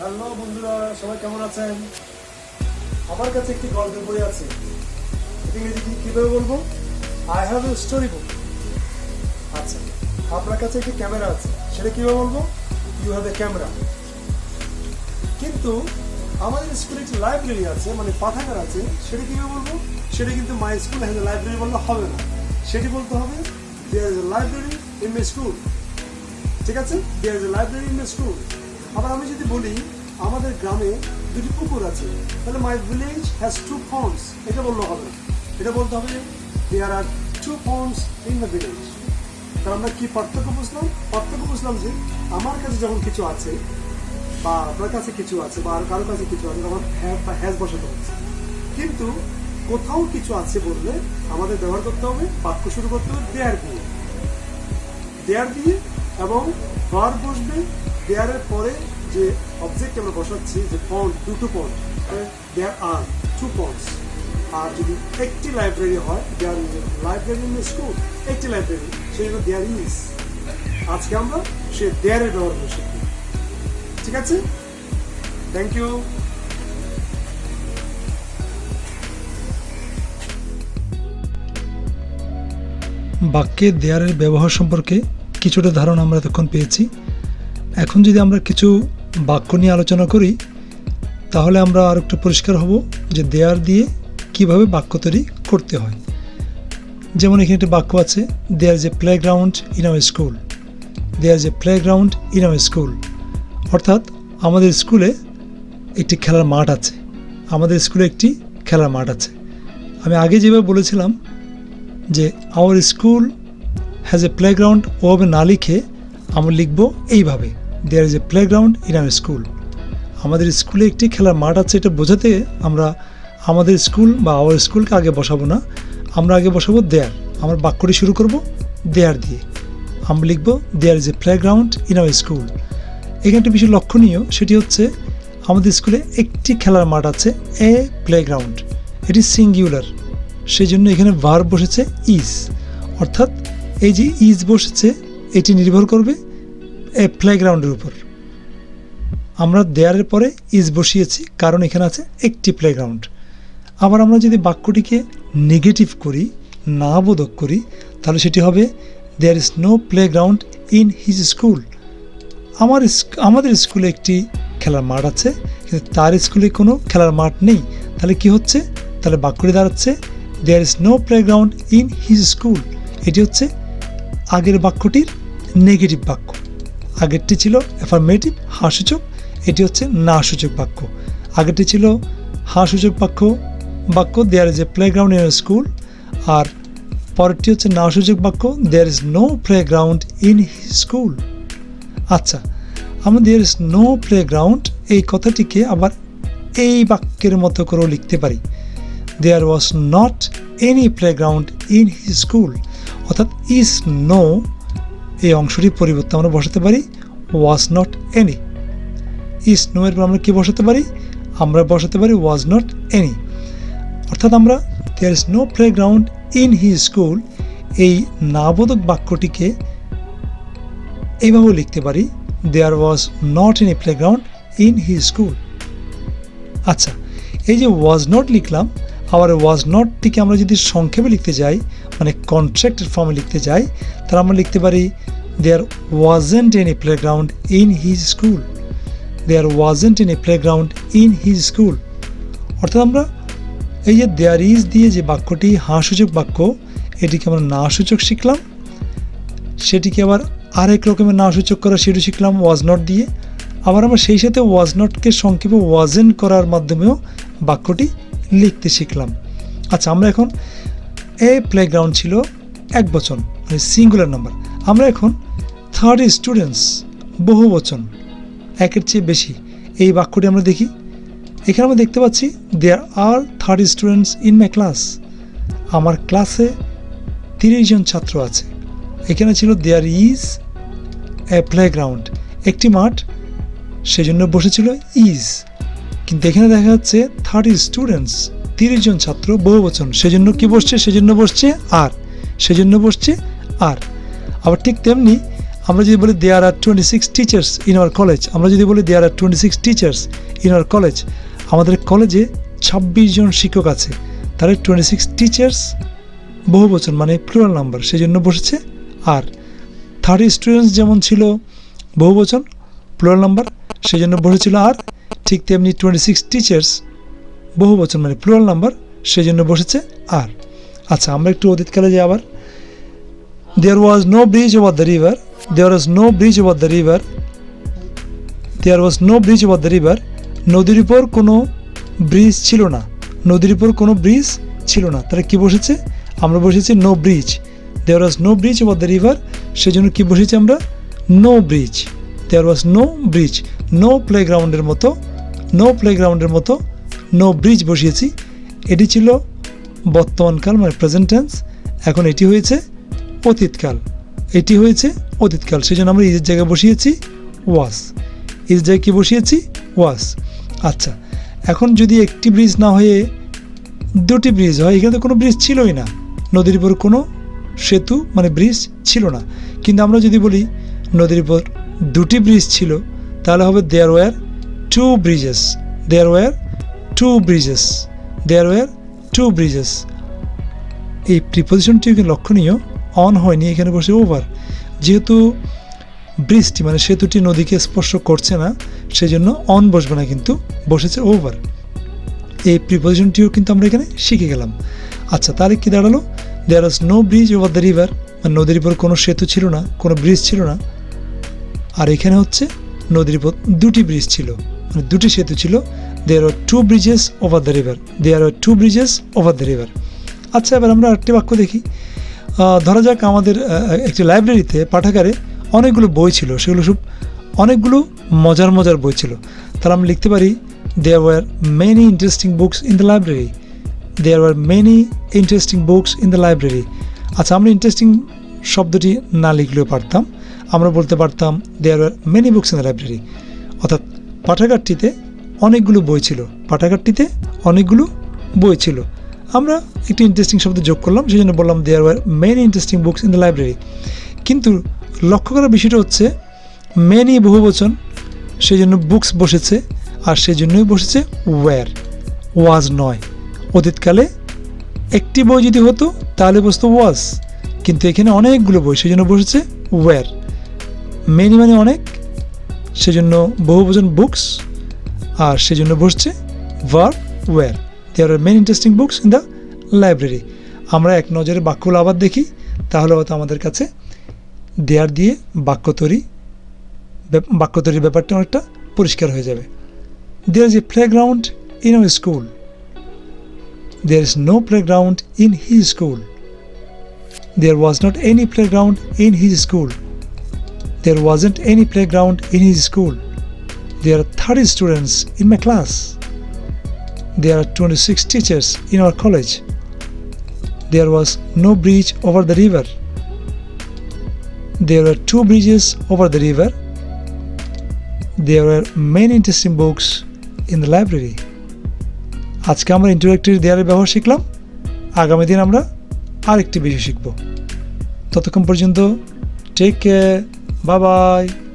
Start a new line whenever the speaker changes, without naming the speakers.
Hello বন্ধুরা, সবাই কেমন আছেন? আমার কাছে একটি গল্পের বই আছে। ইংরেজি বলব? I have a story book আচ্ছা আপনার কাছে একটি ক্যামেরা আছে। সেটা কীভাবে বলব? ইউ হ্যাভ এ ক্যামেরা কিন্তু আমাদের স্কুলে একটি লাইব্রেরি আছে মানে পাঠাগার আছে। সেটা কীভাবে বলব? সেটা কিন্তু মাই স্কুল হ্যাজ লাইব্রেরি বললে হবে না। সেটি বলতে হবে there is a library in my school ঠিক আছে? There is a library in my school আবার আমি যদি বলি, আমাদের গ্রামে দুটি পুকুর আছে। তাহলে my village has two ponds এটা বললে হবে। এটা বলতে হবে there are two ponds in the village তাহলে আমরা কি পার্থক্য বুঝলাম? পার্থক্য বুঝলাম যে, আমার কাছে যখন কিছু আছে, বা আপনার কাছে কিছু আছে, বা আর কারও কাছে কিছু আছে, তখন হ্যাভ বা হ্যাজ বসাতে হচ্ছে কিন্তু কোথাও কিছু আছে বললে আমাদের ব্যবহার করতে হবে, বাক্য শুরু করতে হবে দেয়ার দিয়ে। দেয়ার দিয়ে এবং ঘর বসবে দেয়ারের পরে যে অবজেক্ট আমরা বসাচ্ছি, যে পন্ড দুটো পন্ড দেয়ার আর টু পন্ডস আর যদি একটি লাইব্রেরি হয় দেয়ার লাইব্রেরি ইন স্কুল একটি লাইব্রেরি সেই জন্য দেয়ার ইজ আজকে আমরা সে দেয়ারের ব্যবহার শিখব ঠিক আছে? থ্যাংক ইউ
বাক্যে দেয়ারের ব্যবহার সম্পর্কে কিছুটা ধারণা আমরা এতক্ষণ পেয়েছি। এখন যদি আমরা কিছু বাক্য নিয়ে আলোচনা করি, তাহলে আমরা আর একটু পরিষ্কার হব যে দেয়ার দিয়ে কীভাবে বাক্য তৈরি করতে হয়। যেমন এখানে একটি বাক্য আছে there is a playground in our school there is a playground in our school অর্থাৎ আমাদের স্কুলে একটি খেলার মাঠ আছে। আমাদের স্কুলে একটি খেলার মাঠ আছে। আমি আগে যেভাবে বলেছিলাম যে our school has a playground ওভাবে না লিখে আমরা লিখব এইভাবে। There is a playground in our school আমাদের স্কুলে একটি খেলার মাঠ আছে, এটা বোঝাতে আমরা আমাদের স্কুল বা আওয়ার স্কুলকে আগে বসাবো না। আমরা আগে বসাবো দেয়ার আমরা বাক্যটি শুরু করব দেয়ার দিয়ে। আমরা লিখব there is a playground in our school এখানে একটা বিষয় লক্ষণীয়, সেটি হচ্ছে আমাদের স্কুলে একটি খেলার মাঠ আছে এ প্লেগ্রাউন্ড এটি সিঙ্গুলার সেই জন্য এখানে ভার বসেছে ইজ অর্থাৎ এই যে ইজ বসেছে, এটি নির্ভর করবে প্লেগ্রাউন্ডের উপর। আমরা দেয়ারের পরে ইজ বসিয়েছি, কারণ এখানে আছে একটি প্লেগ্রাউন্ড আবার আমরা যদি বাক্যটিকে নেগেটিভ করি, না বোধক করি, তাহলে সেটি হবে there is no playground in his school আমার আমাদের স্কুলে একটি খেলার মাঠ আছে, কিন্তু তার স্কুলে কোনো খেলার মাঠ নেই। তাহলে কি হচ্ছে? তাহলে বাক্যটি দাঁড়াচ্ছে there is no playground in his school এটি হচ্ছে আগের বাক্যটির নেগেটিভ বাক্য। আগেরটি ছিল অ্যাফার্মেটিভ হাসূচক এটি হচ্ছে না সূচক বাক্য। আগেরটি ছিল হাসূচক বাক্য বাক্য there is a playground in school আর পরেরটি হচ্ছে না সূচক বাক্য there is no playground in school আচ্ছা আমরা দেয়ার ইজ নো প্লেগ্রাউন্ড এই কথাটিকে আবার এই বাক্যের মতো করেও লিখতে পারি। There was not any playground in school অর্থাৎ ইজ নো এই অংশটি পরিবর্তে আমরা বসাতে পারি ওয়াজ নট এনি নো এর পর আমরা কি বসাতে পারি? আমরা বসাতে পারি ওয়াজ নট এনি অর্থাৎ আমরা there is no playground in he school এই নাবোধক বাক্যটিকে এইভাবেও লিখতে পারি there was not any playground in he school আচ্ছা এই যে ওয়াজ নট লিখলাম আবার ওয়াজ নটটিকে আমরা যদি সংক্ষেপে লিখতে যাই মানে কন্ট্রাক্টের ফর্মে লিখতে যাই, তাহলে আমরা লিখতে পারি there wasn't any playground in his school there wasn't an any playground in his school অর্থাৎ আমরা এই যে দেয়ার ইজ দিয়ে যে বাক্যটি হাসূচক বাক্য, এটিকে আমরা না সূচক শিখলাম। সেটিকে আবার আরেক রকমের না সূচক করা সেটি শিখলাম ওয়াজ নট দিয়ে। আবার আমরা সেই সাথে ওয়াজ নটকে সংক্ষেপে ওয়াজেন করার মাধ্যমেও বাক্যটি লিখতে শিখলাম। আচ্ছা আমরা এখন এ প্লেগ্রাউন্ড ছিল এক বচন মানে সিঙ্গুলার নাম্বার আমরা এখন থার্ড স্টুডেন্টস বহু বচন, একের চেয়ে বেশি। এই বাক্যটি আমরা দেখি। এখানে আমরা দেখতে পাচ্ছি there are thirty students in my class আমার ক্লাসে তিরিশ জন ছাত্র আছে। এখানে ছিল দেয়ার ইজ এ প্লেগ্রাউন্ড একটি মাঠ, সেজন্য বসেছিল ইজ কিন্তু এখানে দেখা যাচ্ছে থার্টি স্টুডেন্টস তিরিশ জন ছাত্র, বহু বচন। সেজন্য কি বসছে? সেজন্য বসছে আর সেজন্য বসছে আর আবার ঠিক তেমনি আমরা যদি বলি there are twenty six teachers in our college আমরা যদি বলি there are twenty six teachers in our college আমাদের কলেজে ছাব্বিশ জন শিক্ষক আছে। তাহলে টোয়েন্টি সিক্স টিচার্স বহু বচন মানে প্লুরাল নাম্বার সেই জন্য বসেছে আর থার্টি স্টুডেন্টস যেমন ছিল, বহু বচন প্লুরাল নাম্বার সেই জন্য বসেছিল আর ঠিক তেমনি টোয়েন্টি সিক্স টিচার্স বহু বছর মানে প্লুরাল নাম্বার সেই জন্য বসেছে আর। আচ্ছা আমরা একটু অতীতকালে যাই আবার। There was no bridge over the river there was no bridge over the river there was no bridge over the river নদীর উপর কোনো ব্রিজ ছিল না, নদীর উপর কোনো ব্রিজ ছিল না। তাহলে কি বসেছে? আমরা বসেছি no bridge there was no bridge over the river সেজন্য কি বসেছি আমরা? No bridge there was no bridge no প্লেগ্রাউন্ডের মতো নো প্লেগ্রাউন্ডের মতো নো ব্রিজ বসিয়েছি। এটি ছিল বর্তমানকাল মানে প্রেজেন্ট টেন্স এখন এটি হয়েছে অতীতকাল। এটি হয়েছে অতীতকাল সেই জন্য আমরা ইজের জায়গায় বসিয়েছি ওয়াস ইজের জায়গায় কী বসিয়েছি? ওয়াস আচ্ছা এখন যদি একটি ব্রিজ না হয়ে দুটি ব্রিজ হয়, এখানে তো কোনো ব্রিজ ছিলই না। নদীর উপর কোনো সেতু মানে ব্রিজ ছিল না। কিন্তু আমরা যদি বলি, নদীর উপর দুটি ব্রিজ ছিল, তাহলে হবে there were two bridges there were two bridges there were two bridges এই প্রিপোজিশনটি লক্ষণীয় অন হয়নি, এখানে বসে ওভার যেহেতু ব্রিজটি মানে সেতুটি নদীকে স্পর্শ করছে না সেই জন্য অন বসবে না, কিন্তু বসেছে ওভার এই প্রিপোজিশনটিও কিন্তু আমরা এখানে শিখে গেলাম। আচ্ছা তাহলে কি দাঁড়াল? There was no bridge over the river মানে নদীর উপর কোনো সেতু ছিল না, কোনো ব্রিজ ছিল না। আর এখানে হচ্ছে নদীর উপর দুটি ব্রিজ ছিল। দুটি সেতু ছিল। There are two bridges over the river there are two bridges over the river আচ্ছা এবার আমরা আরেকটি বাক্য দেখি। ধরা যাক আমাদের একটি লাইব্রেরিতে পাঠাগারে অনেকগুলো বই ছিল। সেগুলো সব অনেকগুলো মজার মজার বই ছিল। তাহলে আমি লিখতে পারি there were many interesting books in the library there were many interesting books in the library আচ্ছা আমরা ইন্টারেস্টিং শব্দটি না লিখলেও পারতাম। আমরা বলতে পারতাম they there were many books in the library অর্থাৎ পাঠাগারটিতে অনেকগুলো বই ছিল। পাঠাগারটিতে অনেকগুলো বই ছিল। আমরা একটি ইন্টারেস্টিং শব্দ যোগ করলাম সেই জন্য বললাম there were many interesting books in the library কিন্তু লক্ষ্য করার বিষয়টা হচ্ছে মেনি বহুবচন সেই জন্য বুকস বসেছে, আর সেই জন্যই বসেছে ওয়্যার ওয়াজ নয়। অতীতকালে একটি বই যদি হতো, তাহলে বসতো ওয়াজ কিন্তু এখানে অনেকগুলো বই সেই জন্য বসেছে ওয়্যার মেনি মানে অনেক সেজন্য বহুবচন বুকস আর সেজন্য বসছে ভার were there are many interesting books in the library আমরা এক নজরে বাক্যগুলো আবার দেখি, তাহলে হয়তো আমাদের কাছে দেয়ার দিয়ে বাক্য তৈরি বাক্য তৈরির ব্যাপারটা অনেকটা পরিষ্কার হয়ে যাবে। There is a playground in our school there is no playground in his school there was not any playground in his school there wasn't any playground in his school There are 30 students in my class. There are 26 teachers in our college. There was no bridge over the river. There were two bridges over the river. There were many interesting books in the library. আজকে আমরা interactive দেয়ারের ব্যবহার শিখলাম আগামী দিন আমরা আরেকটি বিষয় শিখব ততক্ষণ পর্যন্ত টেক কেয়ার বাই বাই